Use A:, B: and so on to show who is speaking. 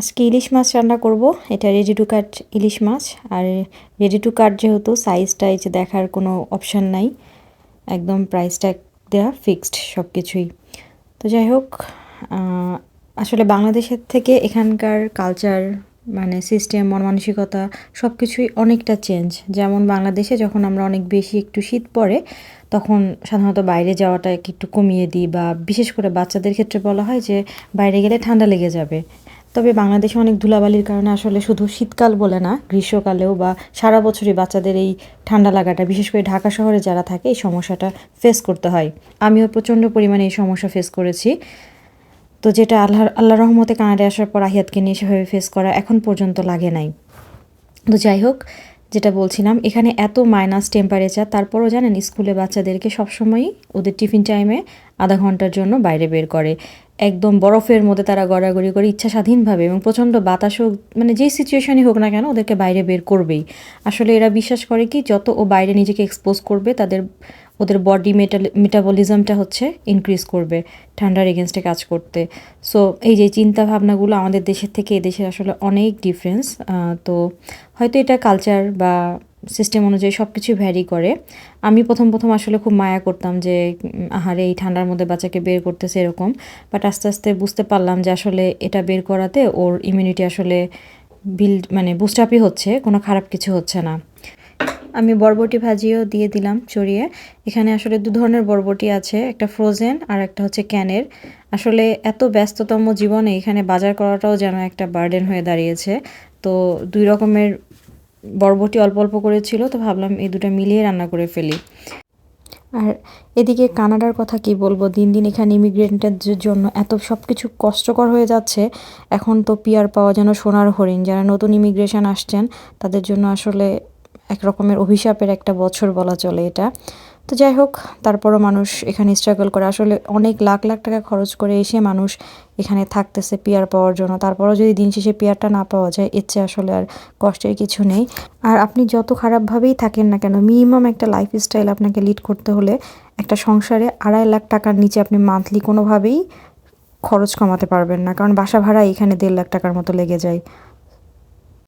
A: আজকে ইলিশ মাছ রান্না করব। এটা রেডি টু কাট ইলিশ মাছ। আর রেডি টু কাট যেহেতু সাইজটা এই যে দেখার কোনো অপশান নাই। একদম প্রাইসটা দেওয়া ফিক্সড সব কিছুই তো যাই হোক আসলে বাংলাদেশের থেকে এখানকার কালচার মানে সিস্টেম মন মানসিকতা সব কিছুই অনেকটা চেঞ্জ যেমন বাংলাদেশে যখন আমরা অনেক বেশি একটু শীত পড়ে, তখন সাধারণত বাইরে যাওয়াটা একটু কমিয়ে দিই বা বিশেষ করে বাচ্চাদের ক্ষেত্রে বলা হয় যে বাইরে গেলে ঠান্ডা লেগে যাবে। তবে বাংলাদেশে অনেক ধুলাবালির কারণে আসলে শুধু শীতকাল বলে না, গ্রীষ্মকালেও বা সারা বছরই বাচ্চাদের এই ঠান্ডা লাগাটা, বিশেষ করে ঢাকা শহরে যারা থাকে এই সমস্যাটা ফেস করতে হয়। আমিও প্রচণ্ড পরিমাণে এই সমস্যা ফেস করেছি। তো যেটা আল্লাহ আল্লাহ রহমতে কানাডায় আসার পর আহিয়াতকে নিয়ে সেভাবে ফেস করা এখন পর্যন্ত লাগে নাই। তো যাই হোক যেটা বলছিলাম, এখানে এত মাইনাস টেম্পারেচার তারপরও জানেন স্কুলে বাচ্চাদেরকে সবসময়ই ওদের টিফিন টাইমে আধা ঘণ্টার জন্য বাইরে বের করে। একদম বরফের মধ্যে তারা গড়াগড়ি করে ইচ্ছা স্বাধীনভাবে এবং প্রচণ্ড বাতাস হোক মানে যেই সিচুয়েশনই হোক না কেন ওদেরকে বাইরে বের করবেই। আসলে এরা বিশ্বাস করে কি, যত ও বাইরে নিজেকে এক্সপোজ করবে, তাদের ওদের বডি মেটাল মেটাবলিজমটা হচ্ছে ইনক্রিজ করবে, ঠান্ডার এগেনস্টে কাজ করতে। সো এই যে চিন্তা ভাবনাগুলো আমাদের দেশের থেকে এদেশের আসলে অনেক ডিফারেন্স তো হয়তো এটা কালচার বা সিস্টেম অনুযায়ী সব কিছু ভ্যারি করে। আমি প্রথম প্রথম আসলে খুব মায়া করতাম যে আহারে এই ঠান্ডার মধ্যে বাচ্চাকে বের করতেছে এরকম। বাট আস্তে আস্তে বুঝতে পারলাম যে আসলে এটা বের করাতে ওর ইমিউনিটি আসলে বিল্ড মানে বুস্ট আপই হচ্ছে, কোনো খারাপ কিছু হচ্ছে না। আমি বরবটি ভাজিও দিয়ে দিলাম চড়িয়ে। এখানে আসলে দু ধরনের বরবটি আছে, একটা ফ্রোজেন আর একটা হচ্ছে ক্যানের আসলে এত ব্যস্ততম জীবনে এখানে বাজার করাটাও যেন একটা বার্ডেন হয়ে দাঁড়িয়েছে। তো দুই রকমের বরবটি অল্প অল্প করেছিল তো ভাবলাম এই দুটো মিলিয়ে রান্না করে ফেলি। আর এদিকে কানাডার কথা কি বলব? দিন দিন এখানে ইমিগ্রেন্টের জন্য এত সব কিছু কষ্টকর হয়ে যাচ্ছে। এখন তো পিয়ার পাওয়া যেন সোনার হরিণ। যারা নতুন ইমিগ্রেশন আসছেন, তাদের জন্য আসলে এক রকমের অভিশাপের একটা বছর বলা চলে এটা। তো যাই হোক, তারপরও মানুষ এখানে স্ট্রাগল করে। আসলে অনেক লাখ লাখ টাকা খরচ করে এসে মানুষ এখানে থাকতেছে পিয়ার পাওয়ার জন্য। তারপরও যদি দিন শেষে পিয়ারটা না পাওয়া যায়, এর চেয়ে আসলে আর কষ্টের কিছু নেই। আর আপনি যত খারাপভাবেই থাকেন না কেন মিনিমাম একটা লাইফ স্টাইল আপনাকে লিড করতে হলে একটা সংসারে আড়াই লাখ টাকার নিচে আপনি মান্থলি কোনোভাবেই খরচ কমাতে পারবেন না। কারণ বাসা ভাড়া এখানে দেড় লাখ টাকার মতো লেগে যায়।